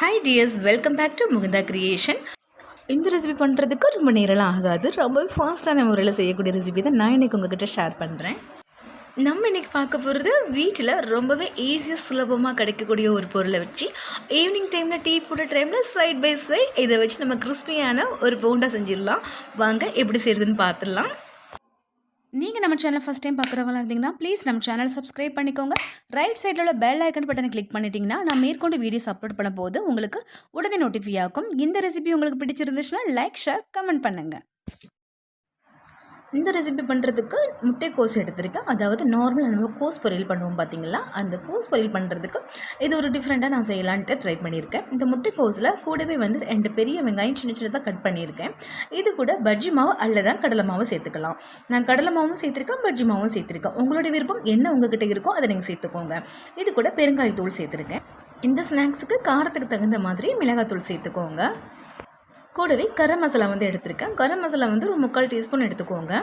Hi dears welcome back to Mukunda creation இந்த recipe பண்ணுறதுக்கு ரொம்ப நேரம்லாம் ஆகாது. ரொம்ப ஃபாஸ்ட்டான முறையில் செய்யக்கூடிய ரெசிபி தான் நான் இன்றைக்கி உங்ககிட்ட ஷேர் பண்ணுறேன் நம்ம இன்றைக்கி பார்க்க போகிறது வீட்டில் ரொம்பவே ஈஸியாக சுலபமாக கிடைக்கக்கூடிய ஒரு பொருளை வச்சு ஈவினிங் டைமில் டீ போட்ட டைமில் சைட் பை சைட் இதை வச்சு நம்ம கிறிஸ்பியான ஒரு போண்டா செஞ்சிடலாம். வாங்க எப்படி செய்கிறதுன்னு பார்த்துடலாம். நீங்கள் நம்ம சேனல் ஃபஸ்ட் டைம் பார்க்குறவங்களா இருந்தீங்கன்னா ப்ளீஸ் நம்ம சேனல் சப்ஸ்கிரைப் பண்ணிக்கோங்க. ரைட் சைடில் உள்ள பெல் ஐக்கன் பட்டனை கிளிக் பண்ணிட்டீங்கன்னா நான் மேற்கொண்டு வீடியோஸ் அப்லோட் பண்ண போது உங்களுக்கு உடனே நோட்டிஃபை ஆகும். இந்த ரெசிபி உங்களுக்கு பிடிச்சிருந்துச்சுன்னா லைக் ஷேர் கமெண்ட் பண்ணுங்கள் இந்த ரெசிபி பண்ணுறதுக்கு முட்டைக்கோஸ் எடுத்திருக்கேன். அதாவது நார்மலாக நம்ம கோஸ் பொரியல் பண்ணுவோம் பார்த்தீங்களா அந்த கோஸ் பொரியல் பண்ணுறதுக்கு இது ஒரு டிஃப்ரெண்ட்டாக நான் செய்யலான்ட்டு ட்ரை பண்ணியிருக்கேன். இந்த முட்டைக்கோஸில் கூடவே வந்து ரெண்டு பெரிய வெங்காயம் சின்ன சின்னதாக கட் பண்ணியிருக்கேன். இது கூட பஜ்ஜி மாவு அல்லது கடலை மாவு சேர்த்துக்கலாம். நான் கடலை மாவும் சேர்த்துருக்கேன் பஜ்ஜி மாவும் சேர்த்துருக்கேன். உங்களுடைய விருப்பம் என்ன உங்ககிட்ட இருக்கோ அதை நீங்கள் சேர்த்துக்கோங்க. இது கூட பெருங்காயத்தூள் சேர்த்துருக்கேன். இந்த ஸ்நாக்ஸுக்கு காரத்துக்கு தகுந்த மாதிரி மிளகாத்தூள் சேர்த்துக்கோங்க. கூடவே கரம் மசாலா வந்து எடுத்திருக்கேன். கரம் மசாலா வந்து ஒரு முக்கால் டீஸ்பூன் எடுத்துக்கோங்க.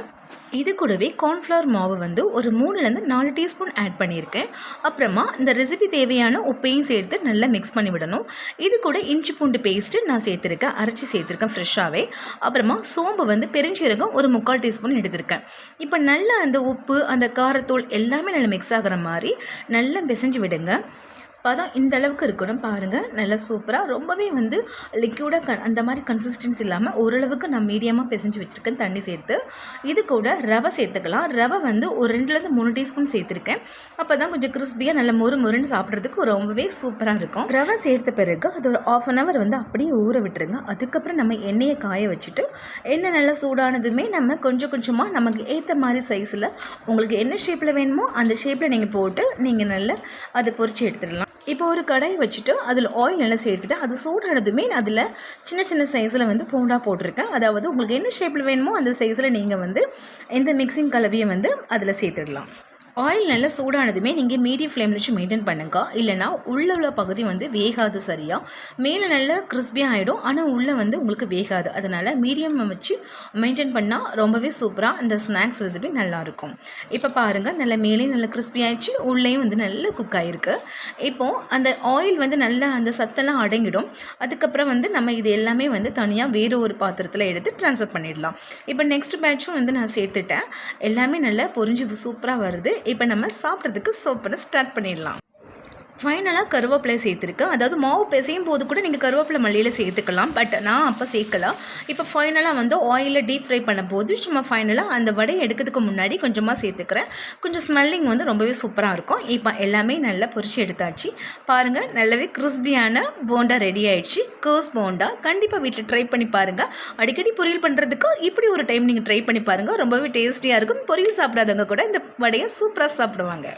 இது கூடவே கார்ன்ஃப்ளவர் மாவு வந்து ஒரு மூணுலேருந்து நாலு டீஸ்பூன் ஆட் பண்ணியிருக்கேன். அப்புறமா இந்த ரெசிபி தேவையான உப்பையும் சேர்த்து நல்லா மிக்ஸ் பண்ணி விடணும். இது கூட இஞ்சி பூண்டு பேஸ்ட்டு நான் சேர்த்துருக்கேன். அரைச்சி சேர்த்துருக்கேன் ஃப்ரெஷ்ஷாகவே அப்புறமா சோம்பு வந்து பெருஞ்சீரகம் ஒரு முக்கால் டீஸ்பூன் எடுத்திருக்கேன். இப்போ நல்லா அந்த உப்பு அந்த காரத்தூள் எல்லாமே நல்லா மிக்ஸ் ஆகிற மாதிரி நல்லா பிசைஞ்சு விடுங்க. பதம் இந்த அளவுக்கு இருக்கணும் பாருங்கள் நல்லா சூப்பராக ரொம்பவே வந்து லிக்யூடாக கன் அந்த மாதிரி கன்சிஸ்டன்ஸ் இல்லாமல் ஓரளவுக்கு நான் மீடியமாக பிசைஞ்சு வச்சுருக்கேன் தண்ணி சேர்த்து. இது கூட ரவை சேர்த்துக்கலாம். ரவை வந்து ஒரு ரெண்டுலேருந்து மூணு டீஸ்பூன் சேர்த்துருக்கேன். அப்போ தான் கொஞ்சம் கிறிஸ்பியாக நல்ல மொறு மொறுன்னு சாப்பிட்றதுக்கு ரொம்பவே சூப்பராக இருக்கும். ரவை சேர்த்த பிறகு அது ஒரு ஆஃப் அன் ஹவர் வந்து அப்படியே ஊற விட்டுருங்க. அதுக்கப்புறம் நம்ம எண்ணெயை காய வச்சுட்டு எண்ணெய் நல்லா சூடானதுமே நம்ம கொஞ்சம் கொஞ்சமாக நமக்கு ஏற்ற மாதிரி சைஸில் உங்களுக்கு என்ன ஷேப்பில் வேணுமோ அந்த ஷேப்பில் நீங்கள் போட்டு நீங்கள் நல்லா அதை பொறிச்சு எடுத்துடலாம். இப்போ ஒரு கடாய் வச்சுட்டு அதில் ஆயில் நல்லா சேர்த்துட்டு அது சூடானதுமே அதில் சின்ன சின்ன சைஸில் வந்து போண்டா போட்டிருக்கேன். அதாவது உங்களுக்கு என்ன ஷேப்பில் வேணுமோ அந்த சைஸில் நீங்கள் வந்து இந்த மிக்சிங் கலவையை வந்து அதில் சேர்த்துடலாம். ஆயில் நல்லா சூடானதுமே நீங்கள் மீடியம் ஃப்ளேமில் வச்சு மெயின்டைன் பண்ணுங்க. இல்லைனா உள்ள உள்ள பகுதி வந்து வேகாது சரியாக மேலே நல்லா கிறிஸ்பியாக ஆகிடும் ஆனால் உள்ளே வந்து உங்களுக்கு வேகாது. அதனால் மீடியம் வச்சு மெயின்டைன் பண்ணால் ரொம்பவே சூப்பராக இந்த ஸ்நாக்ஸ் ரெசிபி நல்லாயிருக்கும் இப்போ பாருங்கள் நல்லா மேலேயும் நல்லா கிறிஸ்பி ஆகிடுச்சு உள்ளேயும் வந்து நல்லா குக் ஆகிருக்கு இப்போது அந்த ஆயில் வந்து நல்லா அந்த சத்தெல்லாம் அடங்கிடும். அதுக்கப்புறம் வந்து நம்ம இது எல்லாமே வந்து தனியாக வேறு ஒரு பாத்திரத்தில் எடுத்து ட்ரான்ஸ்ஃபர் பண்ணிடலாம். இப்போ நெக்ஸ்ட் பேட்சும் வந்து நான் சேர்த்துட்டேன். எல்லாமே நல்லா பொரிஞ்சு சூப்பராக வருது. இப்போ நம்ம சாப்பிட்றதுக்கு சோப்பனை ஸ்டார்ட் பண்ணிடலாம். ஃபைனலாக கருவேப்பிலை சேர்த்துருக்கேன் அதாவது மாவு பிசையும் போது கூட நீங்கள் கருவேப்பிலை மல்லியில் சேர்த்துக்கலாம். பட் நான் அப்போ சேர்க்கலாம் இப்போ ஃபைனலாக வந்து ஆயிலில் டீப் ஃப்ரை பண்ணும்போது சும்மா ஃபைனலாக அந்த வடையை எடுக்கிறதுக்கு முன்னாடி கொஞ்சமாக சேர்த்துக்கிறேன். கொஞ்சம் ஸ்மெல்லிங் வந்து ரொம்பவே சூப்பராக இருக்கும். இப்போ எல்லாமே நல்லா பொரிச்சு எடுத்தாச்சு. பாருங்கள் நல்லாவே கிறிஸ்பியான போண்டா ரெடி ஆயிடுச்சு. கேர்ஸ் போண்டா. கண்டிப்பாக வீட்டில் ட்ரை பண்ணி பாருங்கள் அடிக்கடி பொரியல் பண்ணுறதுக்கு இப்படி ஒரு டைம் நீங்கள் ட்ரை பண்ணி பாருங்கள் ரொம்பவே டேஸ்டியாக இருக்கும். பொரியல் சாப்பிடாதவங்க கூட இந்த வடையை சூப்பராக சாப்பிடுவாங்க.